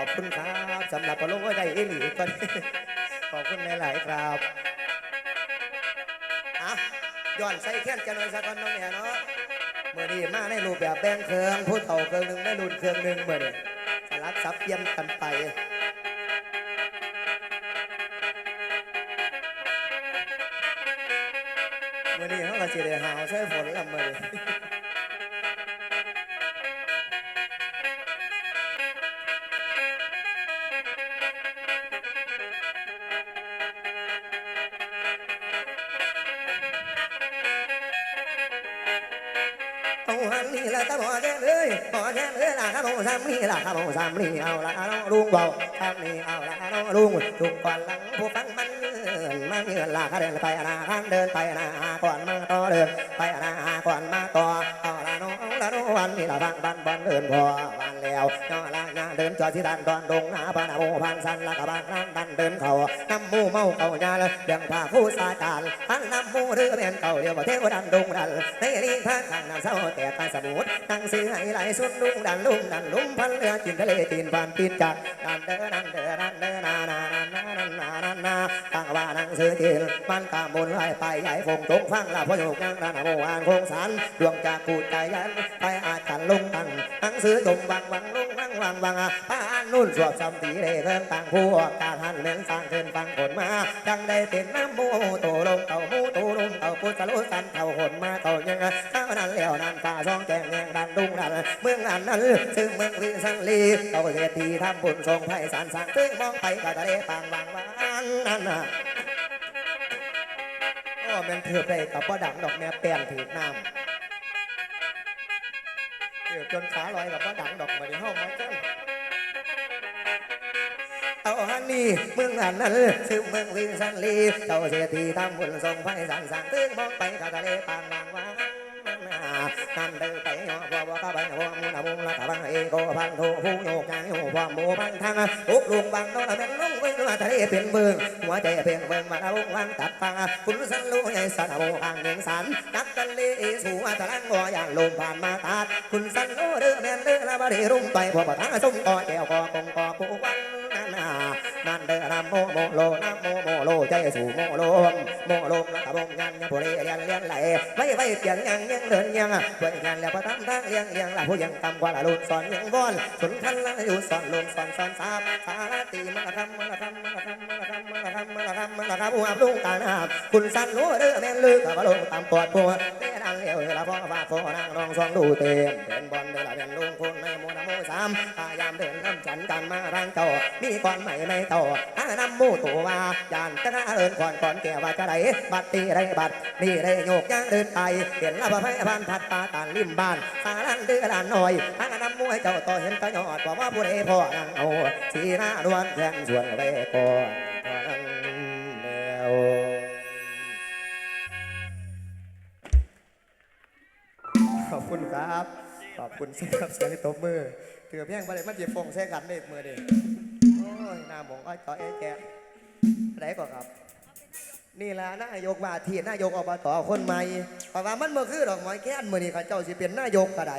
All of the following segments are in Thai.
ขอบคุณครับสำหรับปลงก็ได้เอหลีก่อนขอบคุณหลายๆครับอะย้อนใส่แค่นจะหน่อยสักคนน้องเนี่ยเนาะเมื่อนี้มาในรูปแบบแบ่งเครื่องผู้เฒ่าเครื่องหนึ่งได้รุ่นเครื่องหนึ่งเมื่อนี้สลับซับเปลี่ยนกันไปเมื่อนี้เขาก็สิได้หาวใช้ฝนลำมือนี้ ค่เลยล่ะครับผมซ้ำนี่ล่ะครับผมซ้ำนี่เอาละน้องลุงเบาสามนี่เอาละน้องลุงลุงก่อนหลังผู้ฟังมันเงินมาเงินล่ะเดินไปนาข้างเดินไปนาก่อนมาต่อเดินไปนาก่อนมาต่อเอาละน้องละน้องวันนี่ละฟังบันบันเดินพอ แล้วนอละนาเดินจอดที่ดันดอนดงหาบานาโมพันสันลักบานนั่นดันเดินเขาน้ำมูเมาเขาญาลเรื่งผ้าผู้สาจารพันน้ำมูเรือเป็นเขาเดียวบ่เทวดันดงดันในรีพักทางน้ำเศร้าแต่ตาสมุดรตั้งซื้อให้ไหลสุดลุงดันลุงดันลุมพันเรือจินทะเลจีนพันตีนจักดันเดินดันเดินดันเดินนานานานานานานาตั้งว่านังซื้อจินมันตามบนไหลไปใหญ่คงตรงฟังลาพ่อโยังนานโมอานคงสันดวงจากกูใจยันไปอาจันลุงตั้งหนังสือจมบังวังลุงวังวังวังป้านนุ่นสวบสำตีเลยเรื่องต่างผู้การหันเลี้ยงสร้างเชิญฟังผลมา จังได้เป็นน้ำมูโตลงเต่ามูโตลงเต่าพุทธลุสันเต่าหนมาเต่ายังเท่านั้นแล้วนั่นตาช่องแจงแยงดันดุงดันเมืองอันนั้นซึ่งเมืองวิสังลีเต่าเศรษฐีทำบุญทรงไพศาลสั่งตึ้งมองไปกะทะเลปางวางวางนั่นน่ะโอ้แมันเถื่อไปกับพ่อดังดอกแม่แป้นถือน้ำ เออจนขาลอยกับว่าดังดอกมาในห้องมันก็เอาฮันนี่เมืองนั้นนั้นซึ่งเมืองวินสันลีเจ้าเสียทีทำบุญทรงไฟสั่งสั่งตึ้งมองไปกาทะเลปางบางว่า tam tư tử nhỏ vô vô có bệnh vô muốn là muốn là cả băng y cô băng thu phú nhô cái hồ vô mù băng thăng út luôn băng đó là bên lúc vinh là thấy phiền vương hóa trẻ phiền vương mà đã bung băng tập băng cũng dân lưu nhảy sợ là bộ hàng những sản các tân ly y xù ta đang ngồi dạng lùm bàn ma tát cũng dân lưu đưa bên đưa là bà đi rung bay vô bà thắng sung coi kẹo co cùng co cụ băng เด้อนโมโมโลนโมโมโลใจสู่โมโลมโมโลมแล้วก็บงยันยังผู้เรียนเรียนไหลไว้ไว้เปียงยังยังเดินยังไว้งานแล้วพอทำทางเลี้ยงเลี้ยงละผู้ยังตำกว่าละลุนสอนยังวอนสุนทันละอยู่สอนลมสอนสอนสามสารตีมันละทำมันละทำมันละทำมันละทำมันละทำมันละทำมันละทำหัวลุงตาหน้าคุณสันรู้เด้อแม่นลือกับลงตามปอดปวด เลี้ยวละพ่อฟ้าโฟนางรองสองดูเต็มเดินบอลเด้อละเป็นลุงคุณในโมนะโมสามพยายามเดินน้ำจันกันมาทางเจ้ามีก่อนใหม่ในเต่าถ้านำมูตัววายานจะนาเอินก่อนก่อนแก่ว่าจะไหนบัดตีไรบัดนี่ได้โยกย่างเดินไปเห็นละบ่ไพ่านพัดตาตานริมบ้านสาลันเดือดานหน่อยถ้านำมูให้เจ้าต่อเห็นตะยอดบอกว่าผู้ใดพ่อนังเอาสีหน้าดวนแทนส่วนไว้ก่อน คุณครับ ขอบคุณสำหรับเสียงตบมือถือเพียงประเด็นมันจีฟงใช้กันเด็กมือเด็กโอ้ยหน้าหมองอ้อยต่อเอ๊ะแกไหนก่อนครับ นี่แหละนายกว่าที่นายกอบตคนใหม่เพราะว่ามันเมื่อคือดอกไม้แค้นมือนี่เขาเจ้าสิเป็นนายกกระได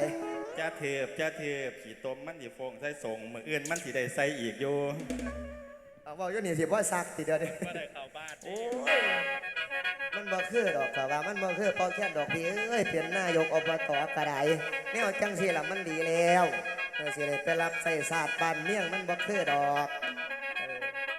จ้าเทพจ้าเทพขี่ต้มมันสิฟงใส่ส่งมืออื่นมันสิได้ใส่อีกอยู่เอาบอกอยู่นี่สิว่าซักทีเดียวเดีก็ได้เข้าบ้านโอ้ย มันบ่คือดอกแต่ว่ามันบ่คือเป้าแค่ดอกพี่เอ้ยเป็นนายกอบตกระไดแนวจังสิล่ะมันดีแล้วเออสิได้ไปรับใส่ศาสตร์บ้านเมี่ยงมันบ่คือดอก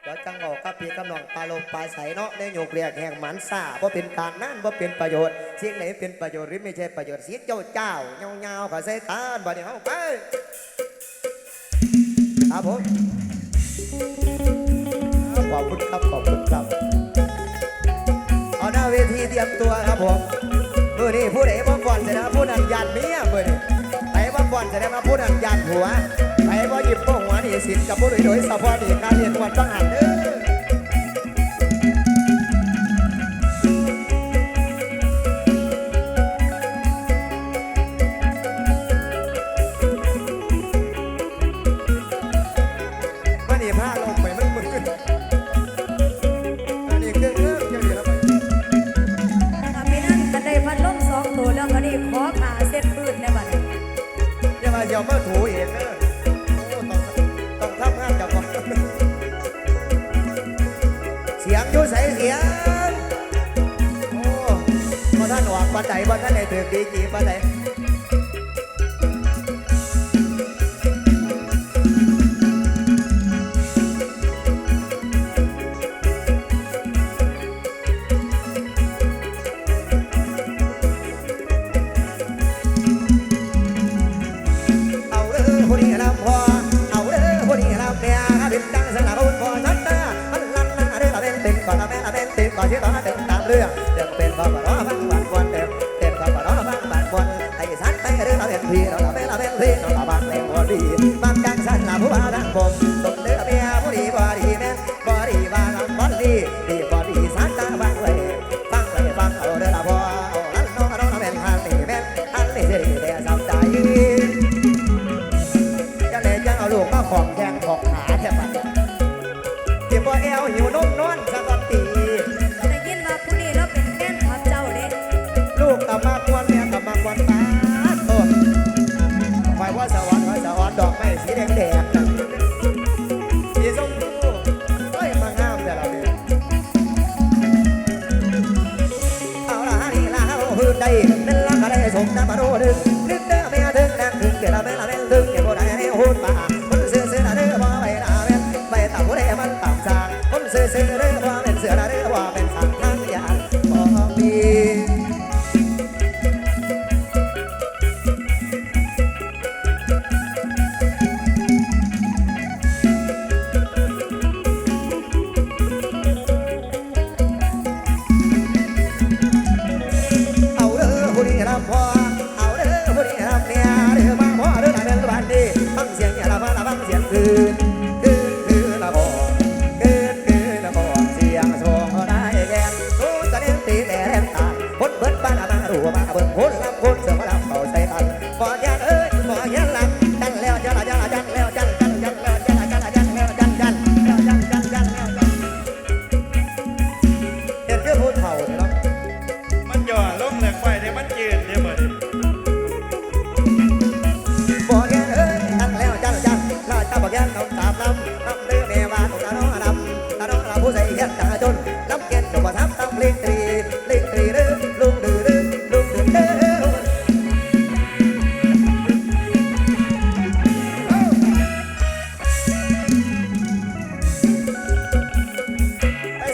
เดี๋ยวจังบอกกับพี่กำลังปลาลมปลาใสเนาะในโยกเรียกแห่งหมันซาว่าะเป็นการนั่นว่าะเป็นประโยชน์เสียงไหนเป็นประโยชน์หรือไม่ใช่ประโยชน์เสียงเจ้าเจ้าเงาๆกับใส่ตาบัดนี้เฮาไปครับผมขอบคุณครับขอบคุณครับ เวทีเตรียมตัวครับผมมือนี้ผู้ใดมาก่อนแสดงว่าผู้นั้นยันเมียมือนี้ไปมาก่อนแสดงว่าผู้นั้นยันหัวไปบ่หยิบโป้งหัวนี่สินกับผู้โดยโดยสะพอนี่การเรียนวันต้องหันเด้อ được địa chỉ ở đây Hãy subscribe cho kênh Ghiền Mì Gõ Để không bỏ lỡ những video hấp dẫn องค์นาบารโอ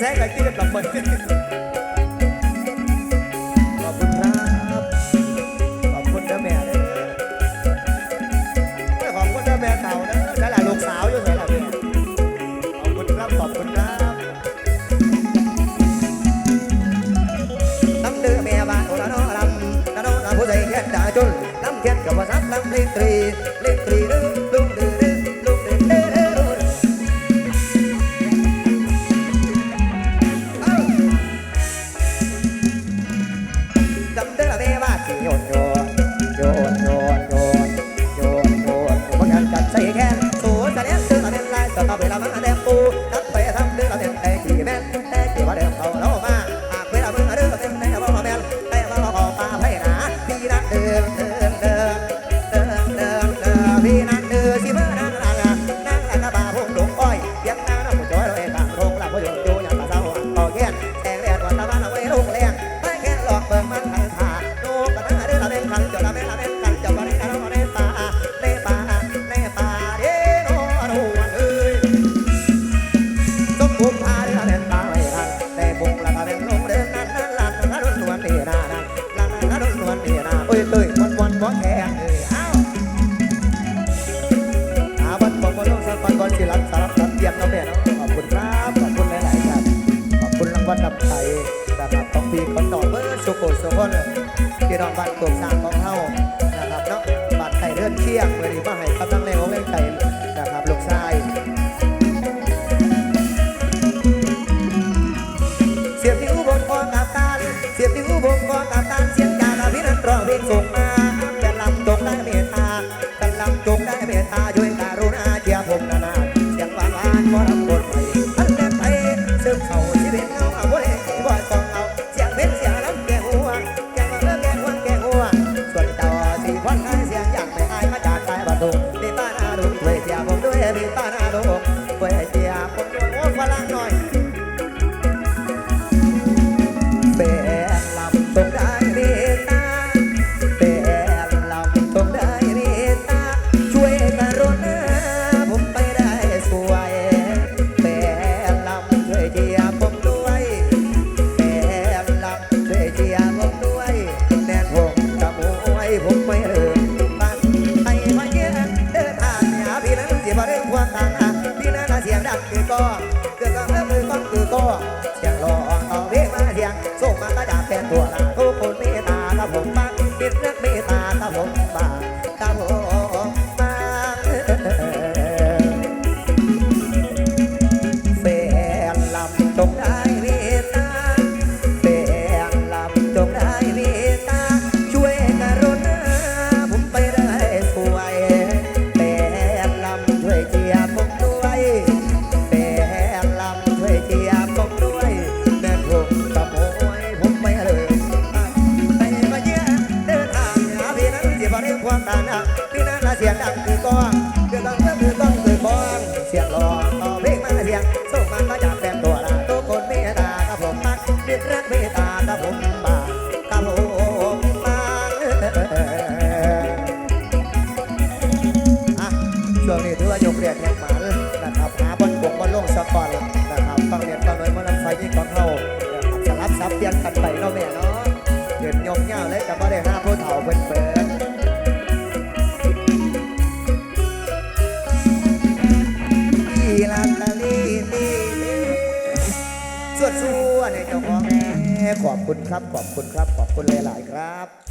แสงไก่กินได้ปรับเปิดขอบคุณครับขอบคุณเด้อแม่เด้อขอบคุณเดอแม่เต่านะนั่นแหละลูกสาวอยู่ไหนล่ะเนี่ยขอบคุณครับขอบคุณครับน้ำเดือแม่บานโน้ำลน้ำผู้ใจแค่ด่าจนลำแค่กับว่าซับลำเพลงตรี Something ain't creeping ปีคนต่อเบอร์สุโกโซ่คนที่รอนบ้านกลุ่สามของเฮานะครับเนาะบัตรไทยเลือดเที่ยงเลย ผมไป ความตาหนักที่นั่นเสียดัง ขอบคุณครับ ขอบคุณครับ ขอบคุณหลาย ๆ ครับ